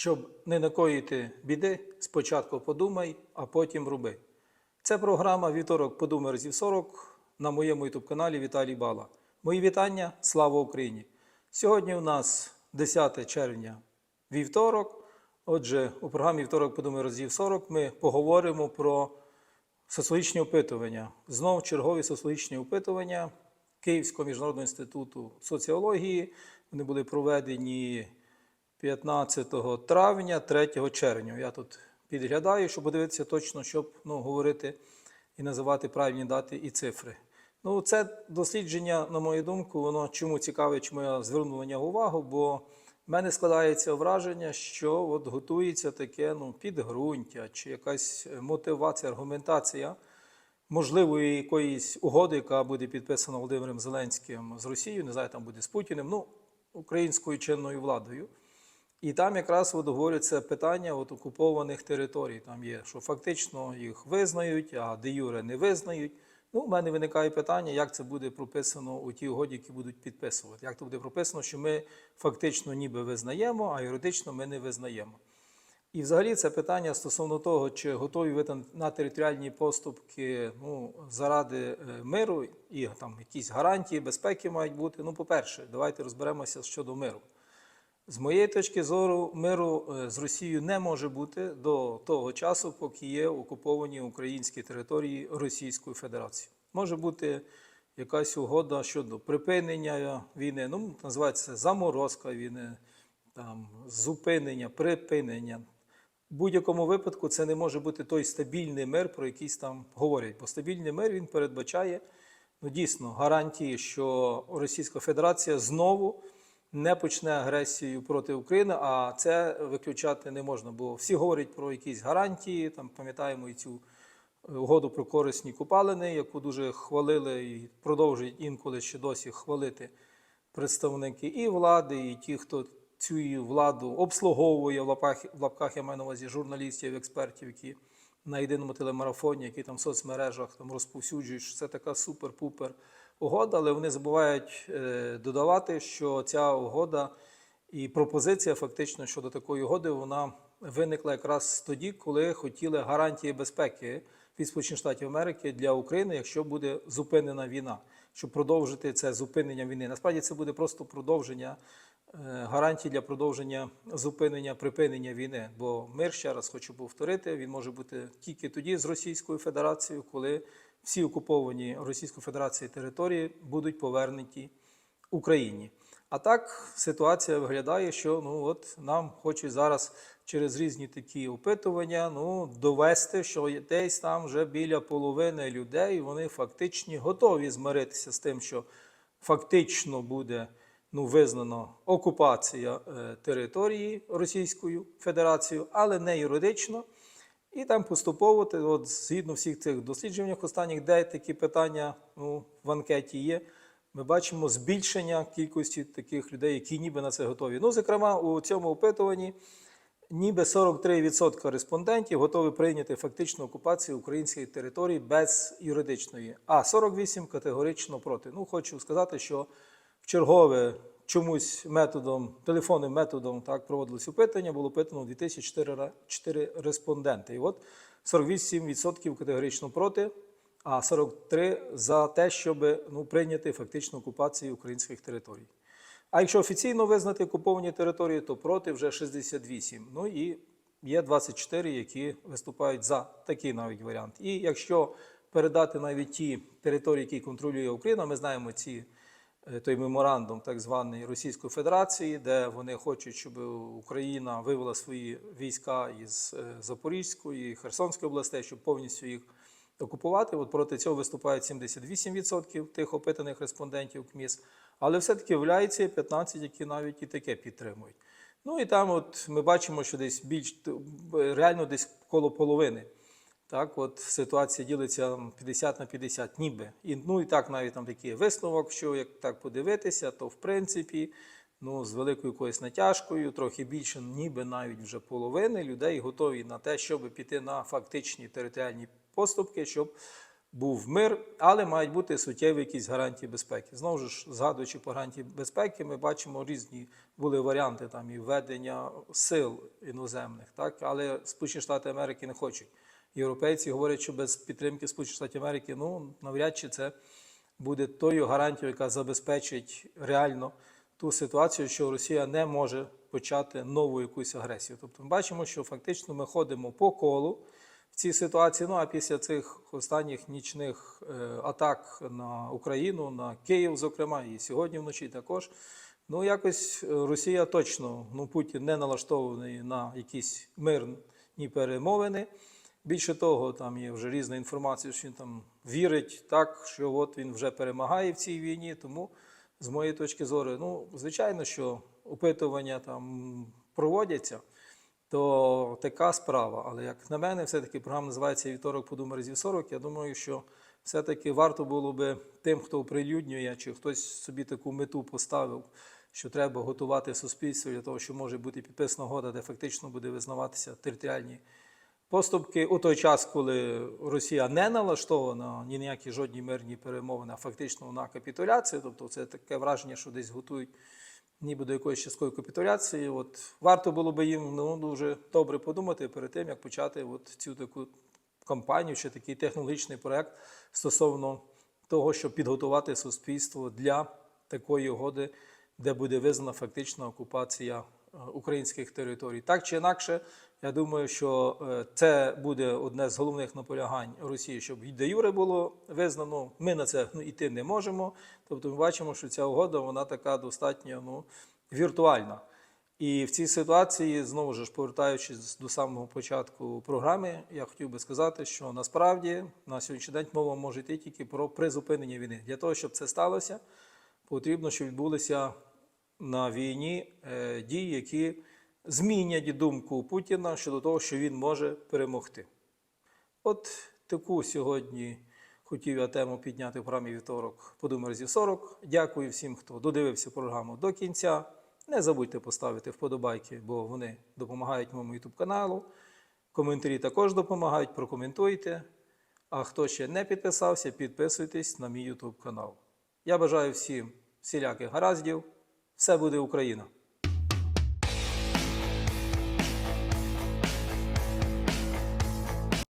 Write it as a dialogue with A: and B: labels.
A: Щоб не накоїти біди, спочатку подумай, а потім роби. Це програма Вівторок подумай разів 40 на моєму ютуб-каналі Віталій Бала. Мої вітання, слава Україні! Сьогодні у нас 10 червня вівторок. Отже, у програмі Вівторок подумай разів 40 ми поговоримо про соціологічні опитування. Знов чергові соціологічні опитування Київського міжнародного інституту соціології. Вони були проведені 15 травня, 3 червня. Я тут підглядаю, щоб подивитися точно, щоб ну, говорити і називати правильні дати і цифри. Ну, це дослідження, на мою думку, воно чому цікаве, чому я звернув на увагу, бо в мене складається враження, що от готується таке ну, підґрунтя чи якась мотивація, аргументація можливої якоїсь угоди, яка буде підписана Володимиром Зеленським з Росією, не знаю, там буде з Путіним, ну, українською чинною владою. І там якраз от говориться питання от окупованих територій. Там є, що фактично їх визнають, а де юре не визнають. Ну, у мене виникає питання, як це буде прописано у тій угоді, які будуть підписувати. Як це буде прописано, що ми фактично ніби визнаємо, а юридично ми не визнаємо. І взагалі це питання стосовно того, чи готові ви там на територіальні поступки ну, заради е, миру і там якісь гарантії безпеки мають бути. Ну, по-перше, давайте розберемося щодо миру. З моєї точки зору, миру е, з Росією не може бути до того часу, поки є окуповані українські території Російської Федерації. Може бути якась угода щодо припинення війни, ну називається заморозка війни, там зупинення, припинення. В будь-якому випадку це не може бути той стабільний мир, про який там говорять. Бо стабільний мир він передбачає ну, дійсно гарантії, що Російська Федерація знову не почне агресію проти України, а це виключати не можна. Бо всі говорять про якісь гарантії. Там пам'ятаємо і цю угоду про корисні купалини, яку дуже хвалили і продовжують інколи ще досі хвалити представники і влади, і ті, хто цю владу обслуговує в лапках, в лапках я маю на увазі журналістів, експертів, які на єдиному телемарафоні, які там в соцмережах там розповсюджують, що це така супер-пупер угода, але вони забувають е, додавати, що ця угода і пропозиція фактично щодо такої угоди вона виникла якраз тоді, коли хотіли гарантії безпеки від Сполучених Штатів Америки для України, якщо буде зупинена війна, щоб продовжити це зупинення війни. Насправді це буде просто продовження гарантій для продовження зупинення припинення війни. Бо мир ще раз хочу повторити, він може бути тільки тоді з Російською Федерацією, коли всі окуповані Російською Федерацією території будуть повернуті Україні. А так ситуація виглядає, що ну от нам хочуть зараз через різні такі опитування ну, довести, що десь там вже біля половини людей вони фактично готові змиритися з тим, що фактично буде ну, визнано окупація е, території Російською Федерацією, але не юридично. І там поступово, от, згідно всіх цих досліджень останніх, де такі питання ну, в анкеті є, ми бачимо збільшення кількості таких людей, які ніби на це готові. Ну, зокрема, у цьому опитуванні ніби 43% респондентів готові прийняти фактичну окупацію української території без юридичної, а 48% категорично проти. Ну, хочу сказати, що чергове чомусь методом, телефонним методом так проводилось опитання, було опитано 2004 респонденти. І от 48% категорично проти, а 43% за те, щоб ну, прийняти фактичну окупацію українських територій. А якщо офіційно визнати окуповані території, то проти вже 68. Ну і є 24, які виступають за такий навіть варіант. І якщо передати навіть ті території, які контролює Україна, ми знаємо ці той меморандум так званий Російської Федерації, де вони хочуть, щоб Україна вивела свої війська із е, Запорізької, Херсонської областей, щоб повністю їх окупувати. От проти цього виступають 78% тих опитаних респондентів КМІС, але все-таки виявляється 15, які навіть і таке підтримують. Ну і там от ми бачимо, що десь більш реально десь коло половини. Так, от ситуація ділиться 50 на 50, ніби. І, ну і так навіть там такий висновок, що як так подивитися, то в принципі, ну, з великою якоюсь натяжкою, трохи більше, ніби навіть вже половини людей готові на те, щоб піти на фактичні територіальні поступки, щоб був мир, але мають бути суттєві якісь гарантії безпеки. Знову ж, згадуючи про гарантії безпеки, ми бачимо різні були варіанти там і введення сил іноземних, так але Сполучені Штати Америки не хочуть. Європейці говорять, що без підтримки Сполучених Штатів Америки ну навряд чи це буде тою гарантією, яка забезпечить реально ту ситуацію, що Росія не може почати нову якусь агресію. Тобто ми бачимо, що фактично ми ходимо по колу в цій ситуації. Ну а після цих останніх нічних е, атак на Україну, на Київ, зокрема, і сьогодні вночі також. Ну, якось Росія точно, ну Путін не налаштований на якісь мирні перемовини. Більше того, там є вже різна інформація, що він там вірить так, що от він вже перемагає в цій війні. Тому, з моєї точки зору, ну, звичайно, що опитування там проводяться, то така справа. Але як на мене, все-таки програма називається Вівторок подумай разів 40. Я думаю, що все-таки варто було би тим, хто оприлюднює, чи хтось собі таку мету поставив, що треба готувати суспільство для того, що може бути підписана угода, де фактично буде визнаватися територіальні поступки у той час, коли Росія не налаштована ні на які жодні мирні перемовини, а фактично на капітуляцію. Тобто це таке враження, що десь готують ніби до якоїсь часткової капітуляції. От варто було би їм ну, дуже добре подумати перед тим, як почати от цю таку кампанію чи такий технологічний проект стосовно того, щоб підготувати суспільство для такої угоди, де буде визнана фактична окупація е, українських територій. Так чи інакше, я думаю, що е, це буде одне з головних наполягань Росії, щоб де юре було визнано. Ми на це ну, йти не можемо. Тобто, ми бачимо, що ця угода вона така достатньо ну, віртуальна. І в цій ситуації, знову ж повертаючись до самого початку програми, я хотів би сказати, що насправді на сьогоднішній день мова може йти тільки про призупинення війни. Для того, щоб це сталося, потрібно, щоб відбулися на війні е, дії, які змінять думку Путіна щодо того, що він може перемогти. От таку сьогодні хотів я тему підняти в програмі вівторок подумай разів 40. Дякую всім, хто додивився програму до кінця. Не забудьте поставити вподобайки, бо вони допомагають моєму YouTube каналу. Коментарі також допомагають, прокоментуйте. А хто ще не підписався, підписуйтесь на мій YouTube канал. Я бажаю всім всіляких гараздів. Все буде Україна!